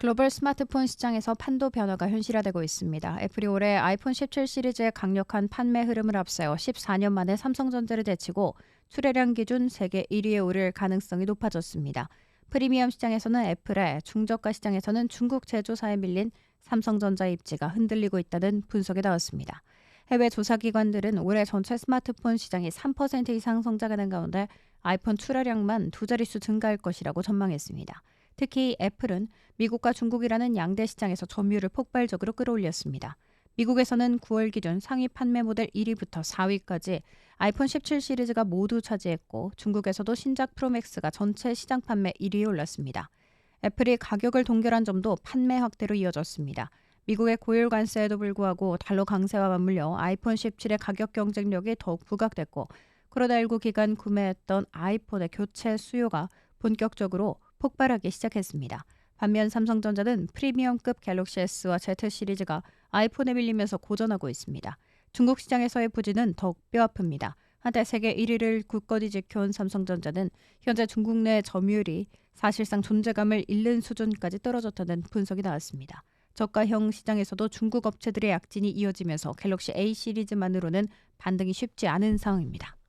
글로벌 스마트폰 시장에서 판도 변화가 현실화되고 있습니다. 애플이 올해 아이폰 17 시리즈의 강력한 판매 흐름을 앞세워 14년 만에 삼성전자를 제치고 출하량 기준 세계 1위에 오를 가능성이 높아졌습니다. 프리미엄 시장에서는 애플의 중저가 시장에서는 중국 제조사에 밀린 삼성전자 입지가 흔들리고 있다는 분석이 나왔습니다. 해외 조사기관들은 올해 전체 스마트폰 시장이 3% 이상 성장하는 가운데 아이폰 출하량만 두 자릿수 증가할 것이라고 전망했습니다. 특히 애플은 미국과 중국이라는 양대 시장에서 점유율을 폭발적으로 끌어올렸습니다. 미국에서는 9월 기준 상위 판매 모델 1위부터 4위까지 아이폰 17 시리즈가 모두 차지했고 중국에서도 신작 프로맥스가 전체 시장 판매 1위에 올랐습니다. 애플이 가격을 동결한 점도 판매 확대로 이어졌습니다. 미국의 고율 관세에도 불구하고 달러 강세와 맞물려 아이폰 17의 가격 경쟁력이 더욱 부각됐고 코로나19 기간 구매했던 아이폰의 교체 수요가 본격적으로 폭발하기 시작했습니다. 반면 삼성전자는 프리미엄급 갤럭시 S와 Z 시리즈가 아이폰에 밀리면서 고전하고 있습니다. 중국 시장에서의 부진은 더욱 뼈아픕니다. 한때 세계 1위를 굳건히 지켜온 삼성전자는 현재 중국 내 점유율이 사실상 존재감을 잃는 수준까지 떨어졌다는 분석이 나왔습니다. 저가형 시장에서도 중국 업체들의 약진이 이어지면서 갤럭시 A 시리즈만으로는 반등이 쉽지 않은 상황입니다.